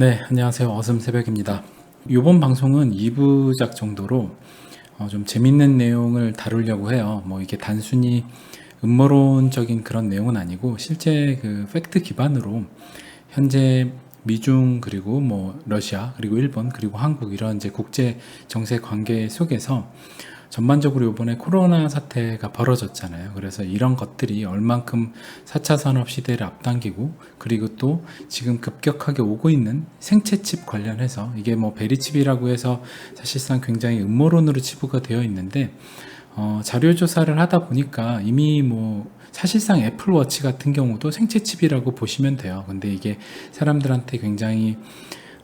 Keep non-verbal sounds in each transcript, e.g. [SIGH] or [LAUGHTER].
네, 안녕하세요. 어슴 새벽입니다. 이번 방송은 2부작 정도로 어, 좀 재밌는 내용을 다루려고 해요. 뭐 이게 단순히 음모론적인 그런 내용은 아니고 실제 그 팩트 기반으로 현재 미중 그리고 뭐 러시아 그리고 일본 그리고 한국 이런 이제 국제 정세 관계 속에서 전반적으로 이번에 코로나 사태가 벌어졌잖아요. 그래서 이런 것들이 얼만큼 4차 산업 시대를 앞당기고 그리고 또 지금 급격하게 오고 있는 생체칩 관련해서 이게 뭐 베리칩이라고 해서 사실상 굉장히 음모론으로 치부가 되어 있는데 어, 자료 조사를 하다 보니까 이미 뭐 사실상 애플워치 같은 경우도 생체칩이라고 보시면 돼요. 근데 이게 사람들한테 굉장히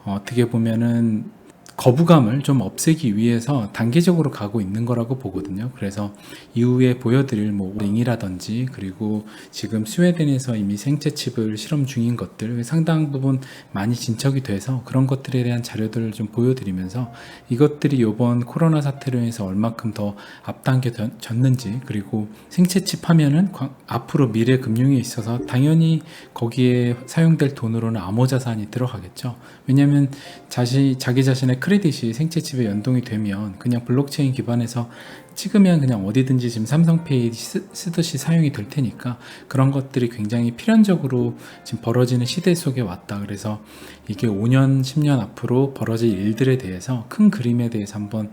어, 어떻게 보면은 거부감을 좀 없애기 위해서 단계적으로 가고 있는 거라고 보거든요. 그래서 이후에 보여드릴 뭐 링이라든지 그리고 지금 스웨덴에서 이미 생체 칩을 실험 중인 것들 상당 부분 많이 진척이 돼서 그런 것들에 대한 자료들을 좀 보여드리면서 이것들이 이번 코로나 사태로 인해서 얼마큼 더 앞당겨졌는지 그리고 생체 칩 하면은 광- 앞으로 미래 금융에 있어서 당연히 거기에 사용될 돈으로는 암호 자산이 들어가겠죠. 왜냐하면 자시, 자기 자신의 크레딧이 생체 칩에 연동이 되면 그냥 블록체인 기반에서 찍으면 그냥 어디든지 지금 삼성페이 쓰, 쓰듯이 사용이 될 테니까 그런 것들이 굉장히 필연적으로 지금 벌어지는 시대 속에 왔다. 그래서 이게 5년, 10년 앞으로 벌어질 일들에 대해서 큰 그림에 대해서 한번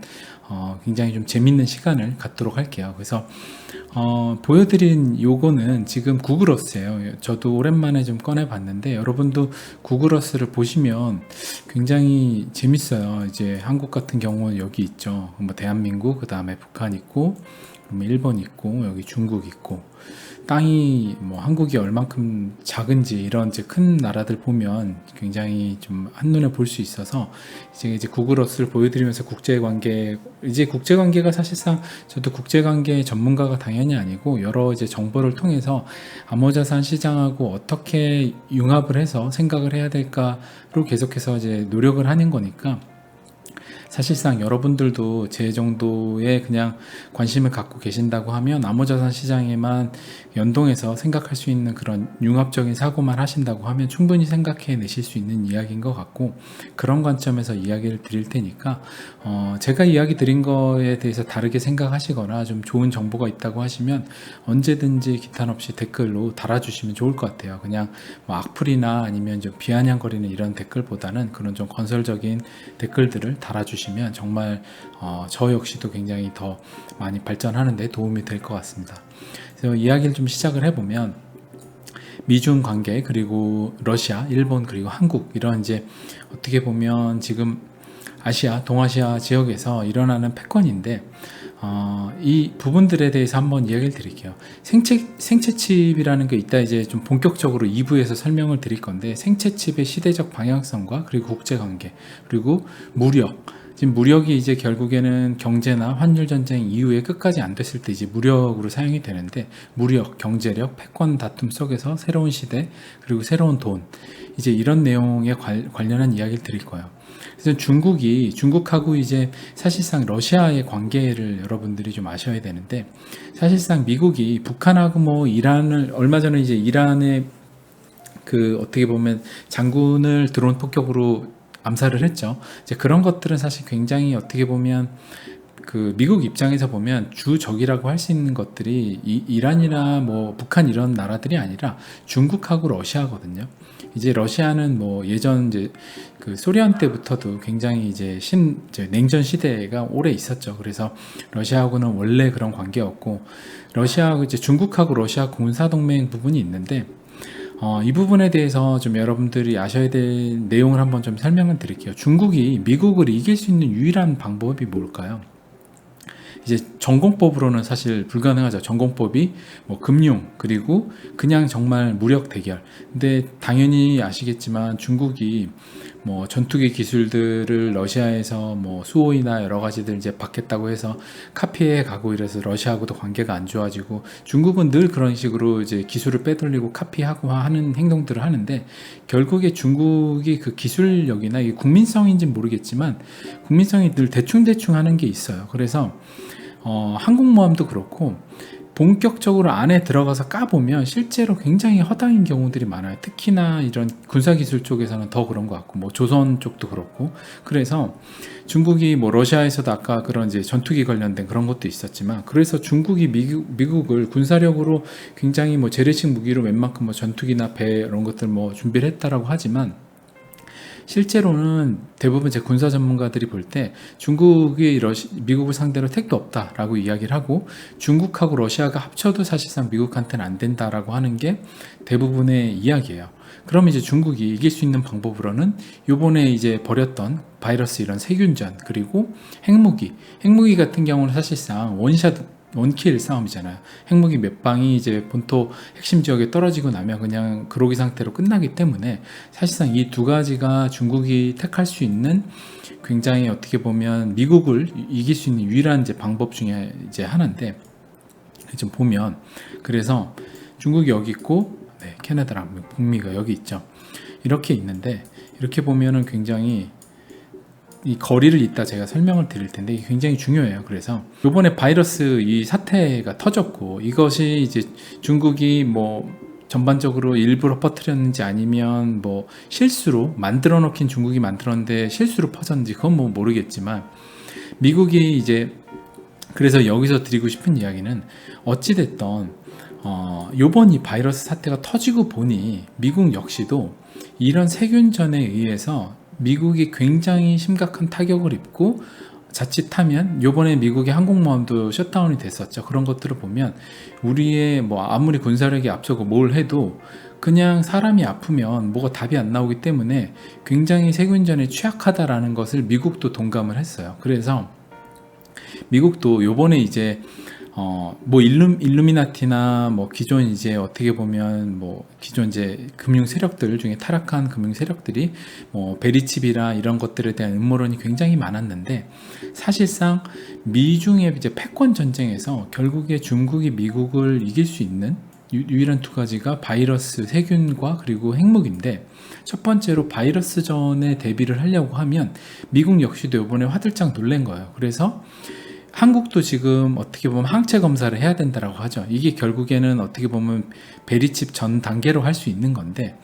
어, 굉장히 좀 재밌는 시간을 갖도록 할게요. 그래서 어, 보여드린 요거는 지금 구글어스예요. 저도 오랜만에 좀 꺼내봤는데 여러분도 구글어스를 보시면 굉장히 재밌어요. 이제 한국 같은 경우는 여기 있죠. 뭐 대한민국, 그 다음에 북한 있고, 일본 있고, 여기 중국 있고, 땅이 뭐 한국이 얼만큼 작은지 이런 이제 큰 나라들 보면 굉장히 좀 한눈에 볼 수 있어서 이제 이제 구글어스를 보여드리면서 국제 관계 이제 국제 관계가 사실상 저도 국제 관계 전문가가 당연히 아니고 여러 이제 정보를 통해서 암호자산 시장하고 어떻게 융합을 해서 생각을 해야 될까로 계속해서 이제 노력을 하는 거니까 사실상 여러분들도 제 정도의 그냥 관심을 갖고 계신다고 하면 암호자산 시장에만 연동해서 생각할 수 있는 그런 융합적인 사고만 하신다고 하면 충분히 생각해 내실 수 있는 이야기인 것 같고 그런 관점에서 이야기를 드릴 테니까 어 제가 이야기 드린 거에 대해서 다르게 생각하시거나 좀 좋은 정보가 있다고 하시면 언제든지 기탄 없이 댓글로 달아주시면 좋을 것 같아요. 그냥 뭐 악플이나 아니면 좀 비아냥거리는 이런 댓글보다는 그런 좀 건설적인 댓글들을 달아주시면 정말 어, 저 역시도 굉장히 더 많이 발전하는데 도움이 될 것 같습니다. 그래서 이야기를 좀 시작을 해보면 미중 관계 그리고 러시아, 일본 그리고 한국 이런 이제 어떻게 보면 지금 아시아, 동아시아 지역에서 일어나는 패권인데 어, 이 부분들에 대해서 한번 이야기를 드릴게요. 생체 생체 칩이라는 게 이따 이제 좀 본격적으로 2부에서 설명을 드릴 건데 생체 칩의 시대적 방향성과 그리고 국제 관계 그리고 무력 지금 무력이 이제 결국에는 경제나 환율 전쟁 이후에 끝까지 안 됐을 때 이제 무력으로 사용이 되는데 무력, 경제력, 패권 다툼 속에서 새로운 시대 그리고 새로운 돈 이제 이런 내용에 관, 관련한 이야기를 드릴 거예요. 그래서 중국이 중국하고 이제 사실상 러시아의 관계를 여러분들이 좀 아셔야 되는데 사실상 미국이 북한하고 뭐 이란을 얼마 전에 이제 이란의 그 어떻게 보면 장군을 드론 폭격으로 암살을 했죠. 이제 그런 것들은 사실 굉장히 어떻게 보면 그 미국 입장에서 보면 주 적이라고 할 수 있는 것들이 이, 이란이나 뭐 북한 이런 나라들이 아니라 중국하고 러시아거든요. 이제 러시아는 뭐 예전 이제 그 소련 때부터도 굉장히 이제 신 이제 냉전 시대가 오래 있었죠. 그래서 러시아하고는 원래 그런 관계였고 러시아하고 이제 중국하고 러시아 군사 동맹 부분이 있는데 어, 이 부분에 대해서 좀 여러분들이 아셔야 될 내용을 한번 좀 설명을 드릴게요. 중국이 미국을 이길 수 있는 유일한 방법이 뭘까요? 이제 전공법으로는 사실 불가능하죠. 전공법이 뭐 금융 그리고 그냥 정말 무력 대결. 근데 당연히 아시겠지만 중국이 뭐 전투기 기술들을 러시아에서 뭐 수호이나 여러 가지들 이제 받겠다고 해서 카피해 가고 이래서 러시아하고도 관계가 안 좋아지고 중국은 늘 그런 식으로 이제 기술을 빼돌리고 카피하고 하는 행동들을 하는데 결국에 중국이 그 기술력이나 이 국민성인지는 모르겠지만 국민성이 늘 대충대충 하는 게 있어요. 그래서 어, 항공모함도 그렇고 본격적으로 안에 들어가서 까보면 실제로 굉장히 허당인 경우들이 많아요. 특히나 이런 군사기술 쪽에서는 더 그런 것 같고, 뭐 조선 쪽도 그렇고. 그래서 중국이 뭐 러시아에서도 아까 그런 이제 전투기 관련된 그런 것도 있었지만, 그래서 중국이 미국, 미국을 군사력으로 굉장히 뭐 재래식 무기로 웬만큼 뭐 전투기나 배 이런 것들 뭐 준비를 했다라고 하지만, 실제로는 대부분 제 군사 전문가들이 볼 때 중국이 러시, 미국을 상대로 택도 없다라고 이야기를 하고 중국하고 러시아가 합쳐도 사실상 미국한테는 안 된다라고 하는 게 대부분의 이야기예요. 그럼 이제 중국이 이길 수 있는 방법으로는 요번에 이제 벌였던 바이러스 이런 세균전 그리고 핵무기 핵무기 같은 경우는 사실상 원샷 원킬 싸움이잖아요. 핵무기 몇 방이 이제 본토 핵심 지역에 떨어지고 나면 그냥 그로기 상태로 끝나기 때문에 사실상 이 두 가지가 중국이 택할 수 있는 굉장히 어떻게 보면 미국을 이길 수 있는 유일한 이제 방법 중에 이제 하나인데 좀 보면 그래서 중국이 여기 있고 네, 캐나다랑 북미가 여기 있죠. 이렇게 있는데 이렇게 보면은 굉장히 이 거리를 잇다 제가 설명을 드릴 텐데 굉장히 중요해요. 그래서 이번에 바이러스 이 사태가 터졌고 이것이 이제 중국이 뭐 전반적으로 일부러 퍼뜨렸는지 아니면 뭐 실수로 만들어 놓긴 중국이 만들었는데 실수로 퍼졌는지 그건 뭐 모르겠지만 미국이 이제 그래서 여기서 드리고 싶은 이야기는 어찌됐던 어, 요번 이 바이러스 사태가 터지고 보니 미국 역시도 이런 세균전에 의해서 미국이 굉장히 심각한 타격을 입고 자칫하면 요번에 미국의 항공모함도 셧다운이 됐었죠. 그런 것들을 보면 우리의 뭐 아무리 군사력이 앞서고 뭘 해도 그냥 사람이 아프면 뭐가 답이 안 나오기 때문에 굉장히 세균전에 취약하다라는 것을 미국도 동감을 했어요. 그래서 미국도 요번에 이제 어, 뭐 일루, 일루미나티나 뭐 기존 이제 어떻게 보면 뭐 기존 이제 금융 세력들 중에 타락한 금융 세력들이 뭐 베리칩이라 이런 것들에 대한 음모론이 굉장히 많았는데 사실상 미중의 이제 패권 전쟁에서 결국에 중국이 미국을 이길 수 있는 유- 유일한 두 가지가 바이러스 세균과 그리고 핵무기인데 첫 번째로 바이러스 전에 대비를 하려고 하면 미국 역시도 이번에 화들짝 놀란 거예요. 그래서 한국도 지금 어떻게 보면 항체 검사를 해야 된다라고 하죠. 이게 결국에는 어떻게 보면 베리칩 전 단계로 할 수 있는 건데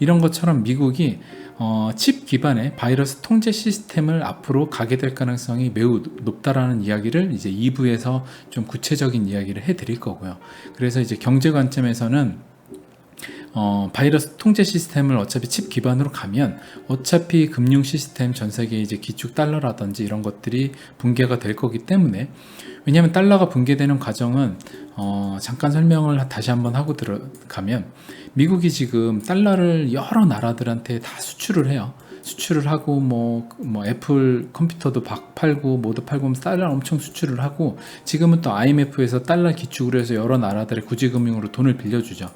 이런 것처럼 미국이 어, 칩 기반의 바이러스 통제 시스템을 앞으로 가게 될 가능성이 매우 높다라는 이야기를 이제 2부에서 좀 구체적인 이야기를 해드릴 거고요. 그래서 이제 경제 관점에서는 어, 바이러스 통제 시스템을 어차피 칩 기반으로 가면 어차피 금융 시스템 전 세계 이제 기축 달러라든지 이런 것들이 붕괴가 될 거기 때문에 왜냐하면 달러가 붕괴되는 과정은 어, 잠깐 설명을 다시 한번 하고 들어가면 미국이 지금 달러를 여러 나라들한테 다 수출을 해요. 수출을 하고 뭐, 뭐 애플 컴퓨터도 박 팔고 모두 팔고 하면서 달러 엄청 수출을 하고 지금은 또 IMF에서 달러 기축으로 해서 여러 나라들의 구제금융으로 돈을 빌려주죠.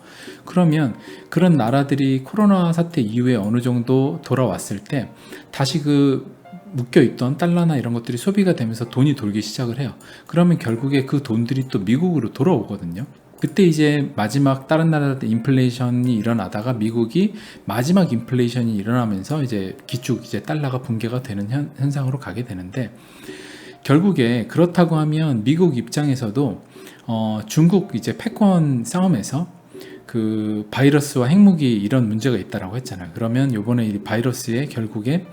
그러면 그런 나라들이 코로나 사태 이후에 어느 정도 돌아왔을 때 다시 그 묶여 있던 달러나 이런 것들이 소비가 되면서 돈이 돌기 시작을 해요. 그러면 결국에 그 돈들이 또 미국으로 돌아오거든요. 그때 이제 마지막 다른 나라들 인플레이션이 일어나다가 미국이 마지막 인플레이션이 일어나면서 이제 기축 이제 달러가 붕괴가 되는 현, 현상으로 가게 되는데 결국에 그렇다고 하면 미국 입장에서도 어, 중국 이제 패권 싸움에서 그 바이러스와 핵무기 이런 문제가 있다라고 했잖아요. 그러면 요번에 이 바이러스에 결국에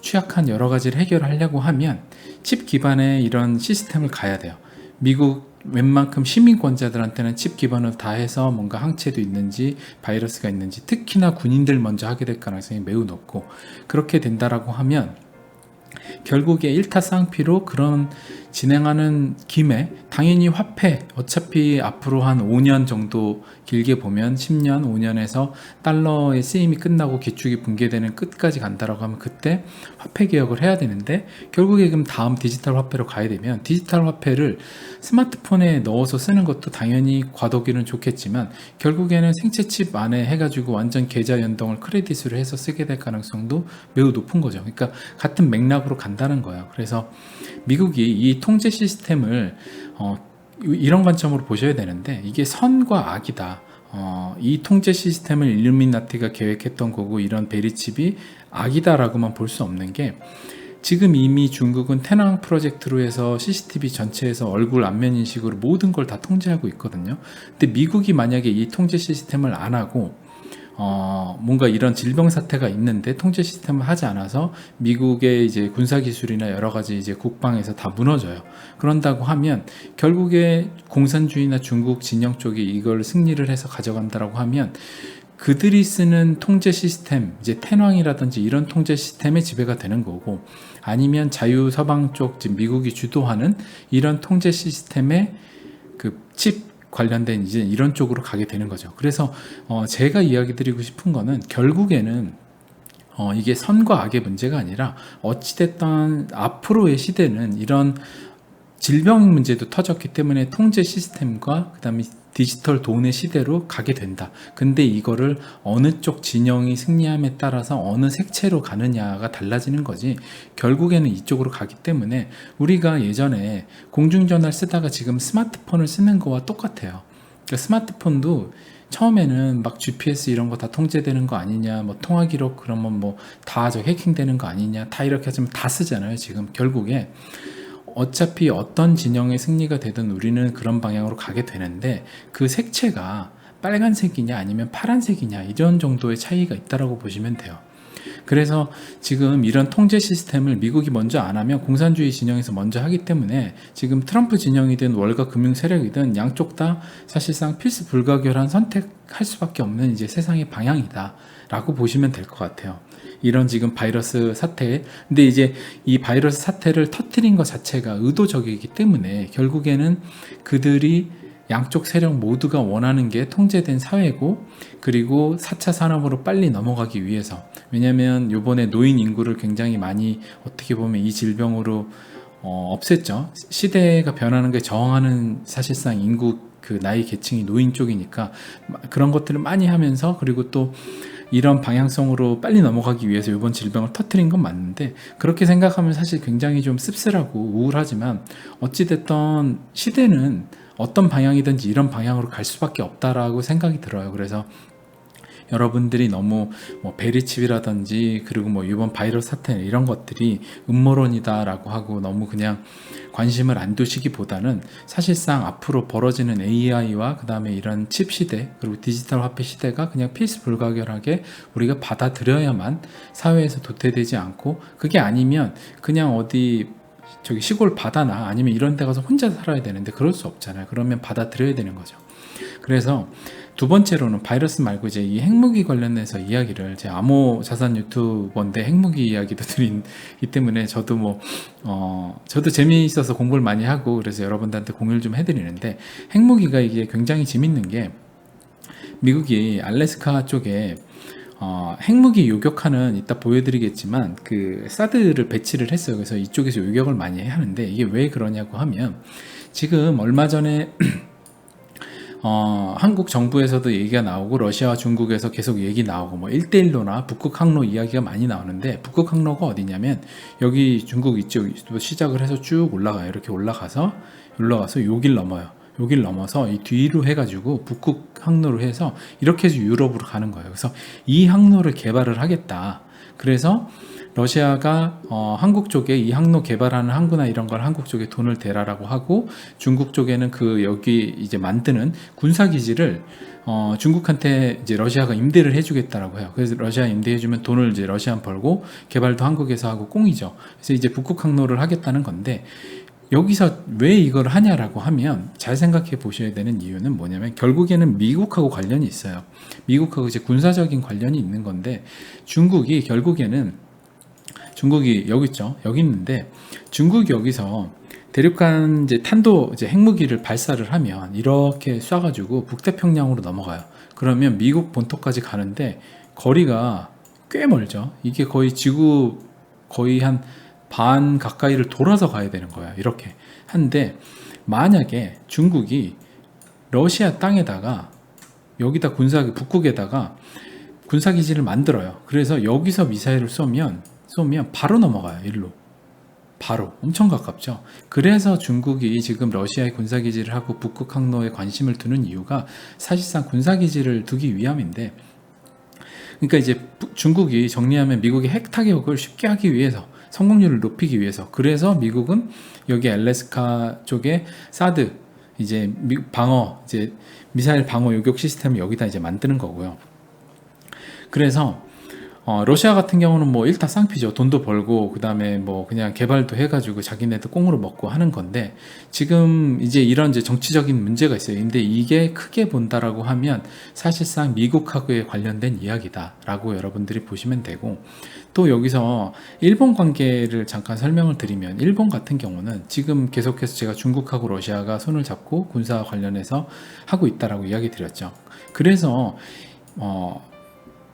취약한 여러 가지를 해결하려고 하면 칩 기반의 이런 시스템을 가야 돼요. 미국 웬만큼 시민권자들한테는 칩 기반으로 다 해서 뭔가 항체도 있는지 바이러스가 있는지 특히나 군인들 먼저 하게 될 가능성이 매우 높고 그렇게 된다라고 하면 결국에 일타쌍피로 그런 진행하는 김에 당연히 화폐 어차피 앞으로 한 5년 정도 길게 보면 10년 5년에서 달러의 쓰임이 끝나고 기축이 붕괴되는 끝까지 간다라고 하면 그때 화폐 개혁을 해야 되는데 결국에 그럼 다음 디지털 화폐로 가야 되면 디지털 화폐를 스마트폰에 넣어서 쓰는 것도 당연히 과도기는 좋겠지만 결국에는 생체 칩 안에 해가지고 완전 계좌 연동을 크레딧으로 해서 쓰게 될 가능성도 매우 높은 거죠. 그러니까 같은 맥락으로 간다는 거예요. 그래서 미국이 이 통제 시스템을 어, 이런 관점으로 보셔야 되는데 이게 선과 악이다. 어, 이 통제 시스템을 일루미나티가 계획했던 거고 이런 베리칩이 악이다라고만 볼 수 없는 게 지금 이미 중국은 태낭 프로젝트로 해서 CCTV 전체에서 얼굴 안면 인식으로 모든 걸 다 통제하고 있거든요. 근데 미국이 만약에 이 통제 시스템을 안 하고 어, 뭔가 이런 질병 사태가 있는데 통제 시스템을 하지 않아서 미국의 이제 군사 기술이나 여러 가지 이제 국방에서 다 무너져요. 그런다고 하면 결국에 공산주의나 중국 진영 쪽이 이걸 승리를 해서 가져간다라고 하면 그들이 쓰는 통제 시스템, 이제 텐왕이라든지 이런 통제 시스템의 지배가 되는 거고, 아니면 자유 서방 쪽, 지금 미국이 주도하는 이런 통제 시스템의 그 칩 관련된 이제 이런 쪽으로 가게 되는 거죠. 그래서 어 제가 이야기 드리고 싶은 거는 결국에는 어 이게 선과 악의 문제가 아니라 어찌됐던 앞으로의 시대는 이런 질병 문제도 터졌기 때문에 통제 시스템과 그다음에 디지털 돈의 시대로 가게 된다. 근데 이거를 어느 쪽 진영이 승리함에 따라서 어느 색채로 가느냐가 달라지는 거지. 결국에는 이쪽으로 가기 때문에 우리가 예전에 공중전화를 쓰다가 지금 스마트폰을 쓰는 거와 똑같아요. 그러니까 스마트폰도 처음에는 막 GPS 이런 거 다 통제되는 거 아니냐, 뭐 통화 기록 그러면 뭐 다 저 해킹되는 거 아니냐, 다 이렇게 하시면 다 쓰잖아요. 지금 결국에 어차피 어떤 진영의 승리가 되든 우리는 그런 방향으로 가게 되는데 그 색채가 빨간색이냐 아니면 파란색이냐 이런 정도의 차이가 있다라고 보시면 돼요. 그래서 지금 이런 통제 시스템을 미국이 먼저 안 하면 공산주의 진영에서 먼저 하기 때문에 지금 트럼프 진영이든 월가 금융 세력이든 양쪽 다 사실상 필수 불가결한 선택할 수밖에 없는 이제 세상의 방향이다라고 보시면 될 것 같아요. 이런 지금 바이러스 사태. 근데 이제 이 바이러스 사태를 터트린 것 자체가 의도적이기 때문에 결국에는 그들이 양쪽 세력 모두가 원하는 게 통제된 사회고 그리고 4차 산업으로 빨리 넘어가기 위해서 왜냐하면 요번에 노인 인구를 굉장히 많이 어떻게 보면 이 질병으로 어, 없앴죠. 시대가 변하는 게 저항하는 사실상 인구 그 나이 계층이 노인 쪽이니까 그런 것들을 많이 하면서 그리고 또 이런 방향성으로 빨리 넘어가기 위해서 이번 질병을 터트린 건 맞는데 그렇게 생각하면 사실 굉장히 좀 씁쓸하고 우울하지만 어찌됐던 시대는 어떤 방향이든지 이런 방향으로 갈 수밖에 없다라고 생각이 들어요. 그래서 여러분들이 너무 뭐 베리칩이라든지 그리고 뭐 이번 바이러스 사태 이런 것들이 음모론이다라고 하고 너무 그냥 관심을 안 두시기보다는 사실상 앞으로 벌어지는 AI와 그 다음에 이런 칩 시대 그리고 디지털 화폐 시대가 그냥 필수 불가결하게 우리가 받아들여야만 사회에서 도태되지 않고 그게 아니면 그냥 어디 저기 시골 바다나 아니면 이런 데 가서 혼자 살아야 되는데 그럴 수 없잖아요. 그러면 받아들여야 되는 거죠. 그래서 두 번째로는 바이러스 말고 이제 이 핵무기 관련해서 이야기를 제 암호 자산 유튜버인데 핵무기 이야기도 [LAUGHS] 드리기 때문에 저도 뭐 어, 저도 재미있어서 공부를 많이 하고 그래서 여러분들한테 공유를 좀 해드리는데 핵무기가 이게 굉장히 재밌는 게 미국이 알래스카 쪽에 어, 핵무기 요격하는 이따 보여드리겠지만 그 사드를 배치를 했어요. 그래서 이쪽에서 요격을 많이 하는데 이게 왜 그러냐고 하면 지금 얼마 전에 [CLEARS THROAT] 어, 한국 정부에서도 얘기가 나오고 러시아와 중국에서 계속 얘기 나오고 뭐 1대1로나 북극 항로 이야기가 많이 나오는데 북극 항로가 어디냐면 여기 중국 이쪽 시작을 해서 쭉 올라가요. 이렇게 올라가서 올라가서 요길 넘어요. 여길 넘어서 이 뒤로 해가지고 북극 항로로 해서 이렇게 해서 유럽으로 가는 거예요. 그래서 이 항로를 개발을 하겠다. 그래서 러시아가 어, 한국 쪽에 이 항로 개발하는 항구나 이런 걸 한국 쪽에 돈을 대라라고 하고 중국 쪽에는 그 여기 이제 만드는 군사 기지를 어, 중국한테 이제 러시아가 임대를 해주겠다라고 해요. 그래서 러시아 임대해주면 돈을 이제 러시아 벌고 개발도 한국에서 하고 꽁이죠. 그래서 이제 북극 항로를 하겠다는 건데 여기서 왜 이걸 하냐라고 하면 잘 생각해 보셔야 되는 이유는 뭐냐면 결국에는 미국하고 관련이 있어요. 미국하고 이제 군사적인 관련이 있는 건데 중국이 결국에는 중국이 여기 있죠. 여기 있는데 중국이 여기서 대륙간 이제 탄도 이제 핵무기를 발사를 하면 이렇게 쏴가지고 북태평양으로 넘어가요. 그러면 미국 본토까지 가는데 거리가 꽤 멀죠. 이게 거의 지구 거의 한 반 가까이를 돌아서 가야 되는 거야. 이렇게. 한데 만약에 중국이 러시아 땅에다가 여기다 군사 북극에다가 군사 기지를 만들어요. 그래서 여기서 미사일을 쏘면 쏘면 바로 넘어가요. 일로. 바로 엄청 가깝죠. 그래서 중국이 지금 러시아의 군사 기지를 하고 북극 항로에 관심을 두는 이유가 사실상 군사 기지를 두기 위함인데 그러니까 이제 중국이 정리하면 미국의 핵 타격을 쉽게 하기 위해서 성공률을 높이기 위해서 그래서 미국은 여기 알래스카 쪽에 사드 이제 미- 방어 이제 미사일 방어 요격 시스템을 여기다 이제 만드는 거고요. 그래서 어, 러시아 같은 경우는 뭐 일타 쌍피죠. 돈도 벌고 그다음에 뭐 그냥 개발도 해가지고 자기네들 꽁으로 먹고 하는 건데 지금 이제 이런 이제 정치적인 문제가 있어요. 근데 이게 크게 본다라고 하면 사실상 미국하고의 관련된 이야기다라고 여러분들이 보시면 되고 또 여기서 일본 관계를 잠깐 설명을 드리면 일본 같은 경우는 지금 계속해서 제가 중국하고 러시아가 손을 잡고 군사 관련해서 하고 있다라고 이야기 드렸죠. 그래서 어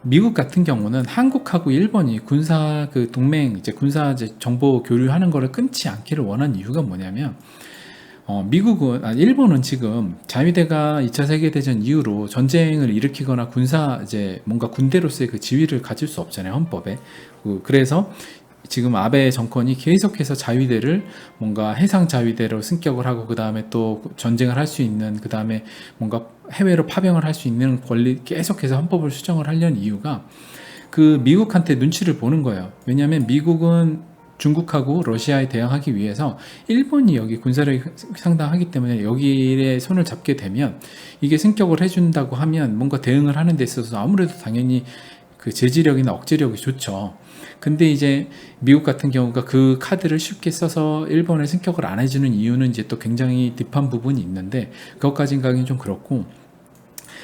미국 같은 경우는 한국하고 일본이 군사 그 동맹 이제 군사 이제 정보 교류하는 거를 끊지 않기를 원한 이유가 뭐냐면 어, 미국은 아, 일본은 지금 자위대가 2차 세계 대전 이후로 전쟁을 일으키거나 군사 이제 뭔가 군대로서의 그 지위를 가질 수 없잖아요 헌법에. 그, 그래서 지금 아베 정권이 계속해서 자위대를 뭔가 해상 자위대로 승격을 하고 그 다음에 또 전쟁을 할 수 있는 그 다음에 뭔가 해외로 파병을 할 수 있는 권리 계속해서 헌법을 수정을 하려는 이유가 그 미국한테 눈치를 보는 거예요. 왜냐하면 미국은 중국하고 러시아에 대항하기 위해서 일본이 여기 군사력이 상당하기 때문에 여기에 손을 잡게 되면 이게 승격을 해준다고 하면 뭔가 대응을 하는 데 있어서 아무래도 당연히 그 제지력이나 억제력이 좋죠. 근데 이제 미국 같은 경우가 그 카드를 쉽게 써서 일본에 승격을 안 해주는 이유는 이제 또 굉장히 딥한 부분이 있는데 그것까진 가긴 좀 그렇고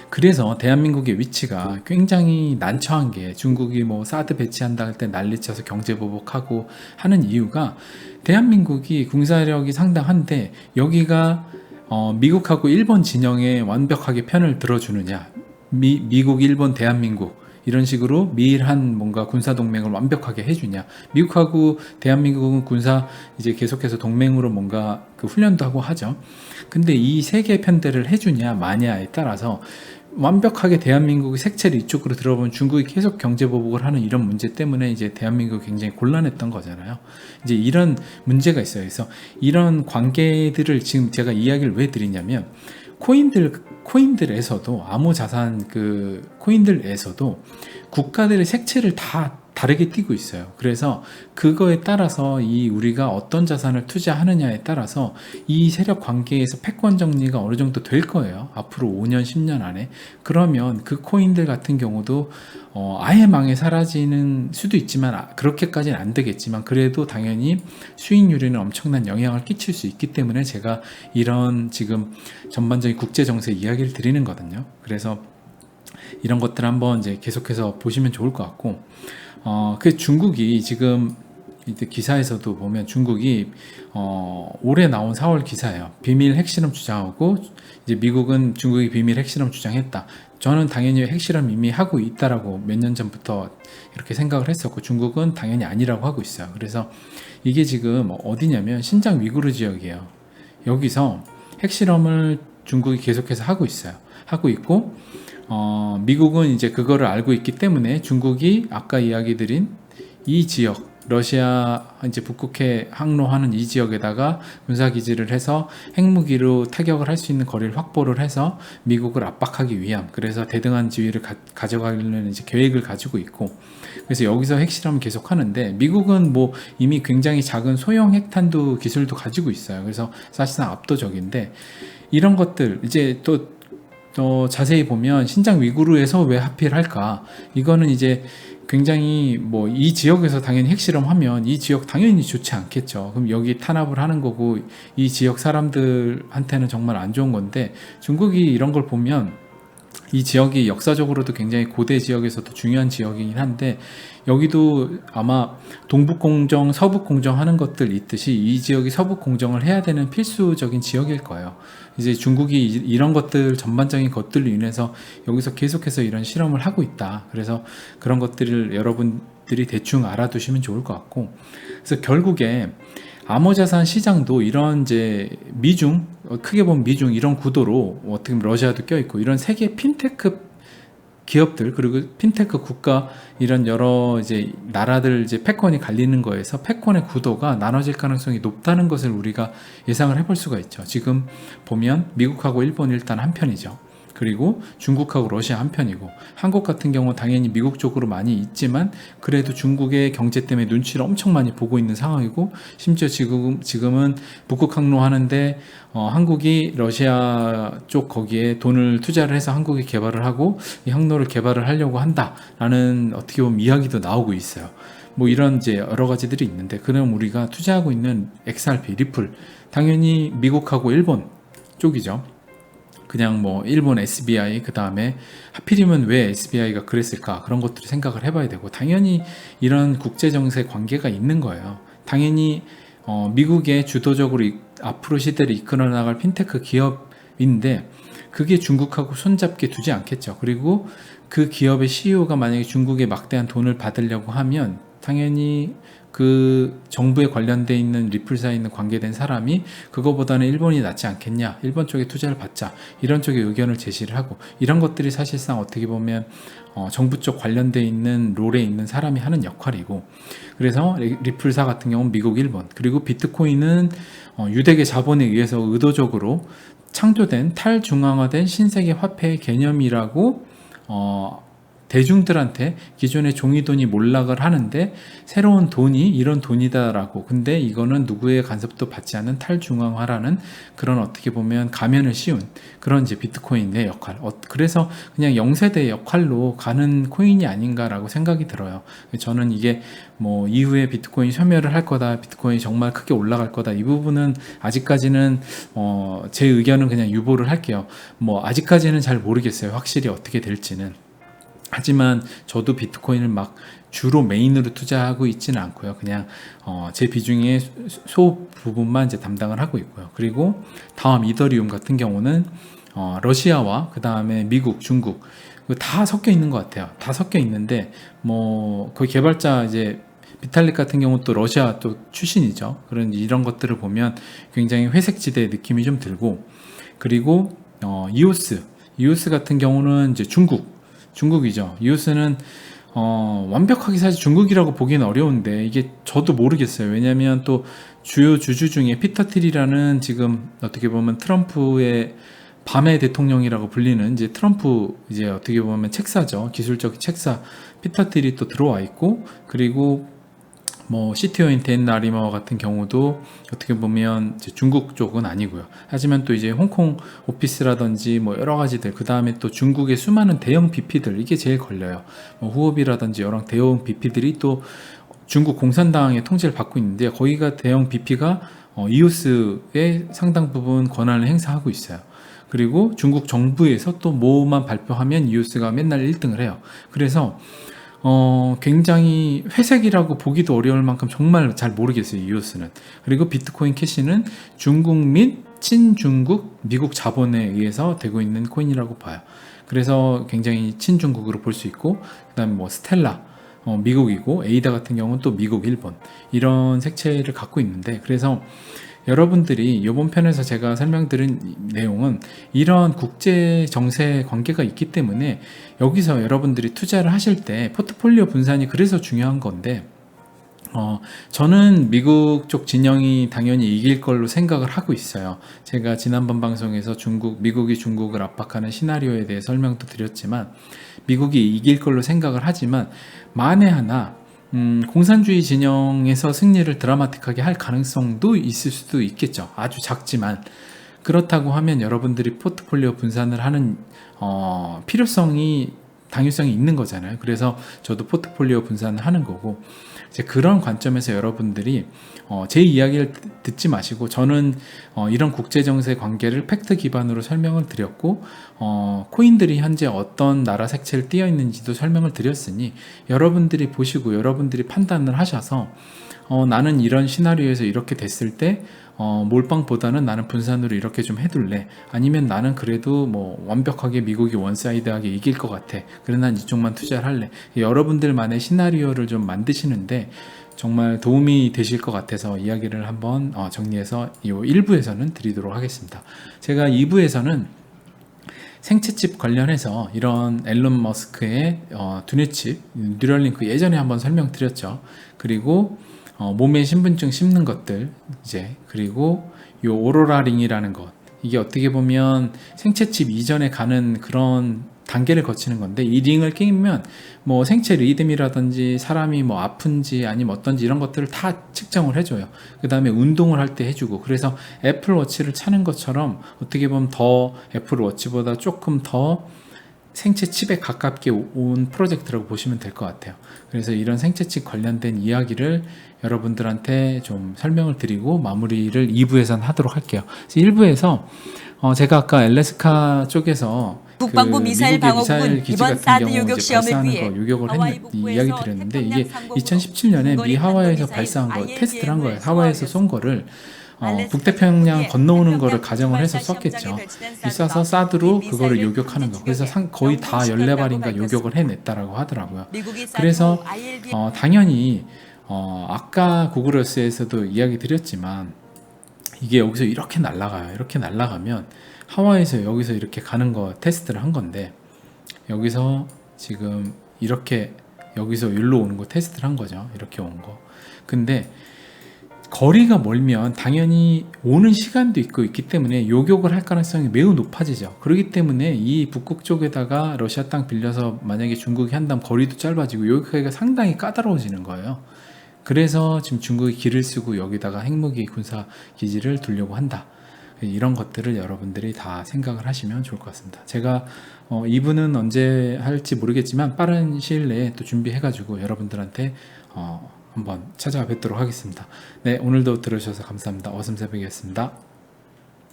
그래서 대한민국의 위치가 굉장히 난처한 게 중국이 뭐 사드 배치한다 할 때 난리쳐서 경제 보복하고 하는 이유가 대한민국이 군사력이 상당한데 여기가 어, 미국하고 일본 진영에 완벽하게 편을 들어주느냐 미, 미국, 일본, 대한민국 이런 식으로 미일한 뭔가 군사 동맹을 완벽하게 해주냐 미국하고 대한민국은 군사 이제 계속해서 동맹으로 뭔가 그 훈련도 하고 하죠 근데 이 세 개의 편대를 해주냐 마냐에 따라서 완벽하게 대한민국의 색채를 이쪽으로 들어보면 중국이 계속 경제 보복을 하는 이런 문제 때문에 이제 대한민국이 굉장히 곤란했던 거잖아요. 이제 이런 문제가 있어요. 그래서 이런 관계들을 지금 제가 이야기를 왜 드리냐면 코인들 코인들에서도 암호 자산 그 코인들에서도 국가들의 색채를 다 다르게 띄고 있어요. 그래서 그거에 따라서 이 우리가 어떤 자산을 투자하느냐에 따라서 이 세력 관계에서 패권 정리가 어느 정도 될 거예요. 앞으로 5년, 10년 안에. 그러면 그 코인들 같은 경우도 어, 아예 망해 사라지는 수도 있지만 아, 그렇게까지는 안 되겠지만 그래도 당연히 수익률에는 엄청난 영향을 끼칠 수 있기 때문에 제가 이런 지금 전반적인 국제 정세 이야기를 드리는 거거든요. 그래서 이런 것들 한번 이제 계속해서 보시면 좋을 것 같고 어, 그 중국이 지금 이제 기사에서도 보면 중국이 어, 올해 나온 4월 기사예요. 비밀 핵실험 주장하고 이제 미국은 중국이 비밀 핵실험 주장했다. 저는 당연히 핵실험 이미 하고 있다라고 몇 년 전부터 이렇게 생각을 했었고 중국은 당연히 아니라고 하고 있어요. 그래서 이게 지금 어디냐면 신장 위구르 지역이에요. 여기서 핵실험을 중국이 계속해서 하고 있어요. 하고 있고 어, 미국은 이제 그거를 알고 있기 때문에 중국이 아까 이야기 드린 이 지역 러시아 이제 북극해 항로하는 이 지역에다가 군사 기지를 해서 핵무기로 타격을 할 수 있는 거리를 확보를 해서 미국을 압박하기 위함. 그래서 대등한 지위를 가, 져가려는 이제 계획을 가지고 있고 그래서 여기서 핵실험을 계속 하는데 미국은 뭐 이미 굉장히 작은 소형 핵탄두 기술도 가지고 있어요. 그래서 사실상 압도적인데 이런 것들 이제 또 또 자세히 보면 신장 위구르에서 왜 하필 할까? 이거는 이제 굉장히 뭐 이 지역에서 당연히 핵실험하면 이 지역 당연히 좋지 않겠죠. 그럼 여기 탄압을 하는 거고 이 지역 사람들한테는 정말 안 좋은 건데 중국이 이런 걸 보면 이 지역이 역사적으로도 굉장히 고대 지역에서도 중요한 지역이긴 한데 여기도 아마 동북 공정, 서북 공정 하는 것들 있듯이 이 지역이 서북 공정을 해야 되는 필수적인 지역일 거예요. 이제 중국이 이- 이런 것들 전반적인 것들로 인해서 여기서 계속해서 이런 실험을 하고 있다. 그래서 그런 것들을 여러분들이 대충 알아두시면 좋을 것 같고 그래서 결국에 암호자산 시장도 이런 이제 미중 어, 크게 보면 미중 이런 구도로 어떻게 보면 러시아도 껴있고 이런 세계 핀테크 기업들 그리고 핀테크 국가 이런 여러 이제 나라들 이제 패권이 갈리는 거에서 패권의 구도가 나눠질 가능성이 높다는 것을 우리가 예상을 해볼 수가 있죠. 지금 보면 미국하고 일본 일단 한 편이죠. 그리고 중국하고 러시아 한편이고 한국 같은 경우 당연히 미국 쪽으로 많이 있지만 그래도 중국의 경제 때문에 눈치를 엄청 많이 보고 있는 상황이고 심지어 지금 지금은 북극 항로 하는데 어, 한국이 러시아 쪽 거기에 돈을 투자를 해서 한국이 개발을 하고 이 항로를 개발을 하려고 한다라는 어떻게 보면 이야기도 나오고 있어요. 뭐 이런 이제 여러 가지들이 있는데 그럼 우리가 투자하고 있는 XRP, 리플 당연히 미국하고 일본 쪽이죠. 그냥 뭐 일본 SBI 그 다음에 하필이면 왜 SBI가 그랬을까 그런 것들을 생각을 해봐야 되고 당연히 이런 국제 정세 관계가 있는 거예요. 당연히 어, 미국의 주도적으로 이- 앞으로 시대를 이끌어 나갈 핀테크 기업인데 그게 중국하고 손잡게 두지 않겠죠. 그리고 그 기업의 CEO가 만약에 중국에 막대한 돈을 받으려고 하면 당연히 그 정부에 관련돼 있는 리플사에 있는 관계된 사람이 그거보다는 일본이 낫지 않겠냐 일본 쪽에 투자를 받자 이런 쪽의 의견을 제시를 하고 이런 것들이 사실상 어떻게 보면 어, 정부 쪽 관련돼 있는 롤에 있는 사람이 하는 역할이고 그래서 리- 리플사 같은 경우는 미국 일본 그리고 비트코인은 어, 유대계 자본에 의해서 의도적으로 창조된 탈중앙화된 신세계 화폐의 개념이라고 어, 대중들한테 기존의 종이돈이 몰락을 하는데 새로운 돈이 이런 돈이다라고. 근데 이거는 누구의 간섭도 받지 않는 탈중앙화라는 그런 어떻게 보면 가면을 씌운 그런 이제 비트코인의 역할. 어, 그래서 그냥 영세대 역할로 가는 코인이 아닌가라고 생각이 들어요. 저는 이게 뭐 이후에 비트코인 소멸을 할 거다 비트코인이 정말 크게 올라갈 거다 이 부분은 아직까지는 어, 제 의견은 그냥 유보를 할게요. 뭐 아직까지는 잘 모르겠어요 확실히 어떻게 될지는 하지만 저도 비트코인을 막 주로 메인으로 투자하고 있지는 않고요. 그냥 어, 제 비중의 소- 소 부분만 이제 담당을 하고 있고요. 그리고 다음 이더리움 같은 경우는 어, 러시아와 그 다음에 미국, 중국 그다 섞여 있는 것 같아요. 다 섞여 있는데 뭐 그 개발자 이제 비탈릭 같은 경우 또 러시아 또 출신이죠. 그런 이런 것들을 보면 굉장히 회색 지대 느낌이 좀 들고 그리고 어, 이오스 이오스 같은 경우는 이제 중국 중국이죠. 이오스는 어, 완벽하게 사실 중국이라고 보기는 어려운데 이게 저도 모르겠어요. 왜냐하면 또 주요 주주 중에 피터 틸이라는 지금 어떻게 보면 트럼프의 밤의 대통령이라고 불리는 이제 트럼프 이제 어떻게 보면 책사죠. 기술적 책사 피터 틸이 또 들어와 있고 그리고 뭐 CTO인 댄 나리머 같은 경우도 어떻게 보면 중국 쪽은 아니고요. 하지만 또 이제 홍콩 오피스라든지 뭐 여러 가지들 그 다음에 또 중국의 수많은 대형 BP들 이게 제일 걸려요. 뭐 후업이라든지 여러 대형 BP들이 또 중국 공산당의 통제를 받고 있는데 거기가 대형 BP가 어, 이오스의 상당 부분 권한을 행사하고 있어요. 그리고 중국 정부에서 또 뭐만 발표하면 이오스가 맨날 1등을 해요. 그래서 어, 굉장히 회색이라고 보기도 어려울 만큼 정말 잘 모르겠어요, 이오스는. 그리고 비트코인 캐시는 중국 및 친중국, 미국 자본에 의해서 되고 있는 코인이라고 봐요. 그래서 굉장히 친중국으로 볼 수 있고, 그 다음에 뭐 스텔라, 어, 미국이고, 에이다 같은 경우는 또 미국, 일본. 이런 색채를 갖고 있는데, 그래서 여러분들이 이번 편에서 제가 설명드린 내용은 이런 국제 정세 관계가 있기 때문에 여기서 여러분들이 투자를 하실 때 포트폴리오 분산이 그래서 중요한 건데 어, 저는 미국 쪽 진영이 당연히 이길 걸로 생각을 하고 있어요. 제가 지난번 방송에서 중국, 미국이 중국을 압박하는 시나리오에 대해 설명도 드렸지만, 미국이 이길 걸로 생각을 하지만, 만에 하나, 음, 공산주의 진영에서 승리를 드라마틱하게 할 가능성도 있을 수도 있겠죠. 아주 작지만. 그렇다고 하면 여러분들이 포트폴리오 분산을 하는, 어, 필요성이, 당위성이 있는 거잖아요. 그래서 저도 포트폴리오 분산을 하는 거고, 이제 그런 관점에서 여러분들이 어, 제 이야기를 듣- 듣지 마시고 저는 어, 이런 국제 정세 관계를 팩트 기반으로 설명을 드렸고 어, 코인들이 현재 어떤 나라 색채를 띄어 있는지도 설명을 드렸으니 여러분들이 보시고 여러분들이 판단을 하셔서 어, 나는 이런 시나리오에서 이렇게 됐을 때 어, 몰빵보다는 나는 분산으로 이렇게 좀 해둘래. 아니면 나는 그래도 뭐 완벽하게 미국이 원사이드하게 이길 것 같아. 그래 난 이쪽만 투자를 할래. 여러분들만의 시나리오를 좀 만드시는데 정말 도움이 되실 것 같아서 이야기를 한번 어, 정리해서 이 1부에서는 드리도록 하겠습니다. 제가 2부에서는 생체칩 관련해서 이런 앨런 머스크의 어, 두뇌칩, 뉴럴링크 예전에 한번 설명드렸죠. 그리고 어, 몸에 신분증 심는 것들 이제 그리고 요 오로라 링이라는 것 이게 어떻게 보면 생체칩 이전에 가는 그런 단계를 거치는 건데 이 링을 끼면 뭐 생체 리듬이라든지 사람이 뭐 아픈지 아니면 어떤지 이런 것들을 다 측정을 해줘요. 그 다음에 운동을 할 때 해주고 그래서 애플 워치를 차는 것처럼 어떻게 보면 더 애플 워치보다 조금 더 생체 칩에 가깝게 오- 온 프로젝트라고 보시면 될 것 같아요. 그래서 이런 생체 칩 관련된 이야기를 여러분들한테 좀 설명을 드리고 마무리를 2부에선 하도록 할게요. 1부에서 어, 제가 아까 엘래스카 쪽에서 국방부 그 미사일 기지 이번 사드 요격 위해 거 요격을 했, 이야기 드렸는데 이게 태평양 상공으로 2017년에 미 하와이에서 발사한 거 테스트를 한 거예요. 하와이에서 쏜 거를 어, 북태평양 건너오는 거를 가정을 해서 썼겠죠. 있어서 사드로 이 그거를 요격하는 거. 그래서 상, 거의 다 추격에 14발인가 성공시켰다고 요격을 해냈다라고 하더라고요. 그래서 어, 당연히 어, 아까 구글어스에서도 이야기 드렸지만 이게 여기서 이렇게 날아가요. 이렇게 날아가면 하와이에서 여기서 이렇게 가는 거 테스트를 한 건데 여기서 지금 이렇게 여기서 여기로 오는 거 테스트를 한 거죠. 이렇게 온 거. 근데 거리가 멀면 당연히 오는 시간도 있고 있기 때문에 요격을 할 가능성이 매우 높아지죠. 그렇기 때문에 이 북극 쪽에다가 러시아 땅 빌려서 만약에 중국이 한다면 거리도 짧아지고 요격하기가 상당히 까다로워지는 거예요. 그래서 지금 중국이 길을 쓰고 여기다가 핵무기 군사 기지를 두려고 한다. 이런 것들을 여러분들이 다 생각을 하시면 좋을 것 같습니다. 제가 어, 2부는 언제 할지 모르겠지만 빠른 시일 내에 또 준비해가지고 여러분들한테 어, 한번 찾아뵙도록 하겠습니다. 네, 오늘도 들어주셔서 감사합니다. 어슴새벽이었습니다.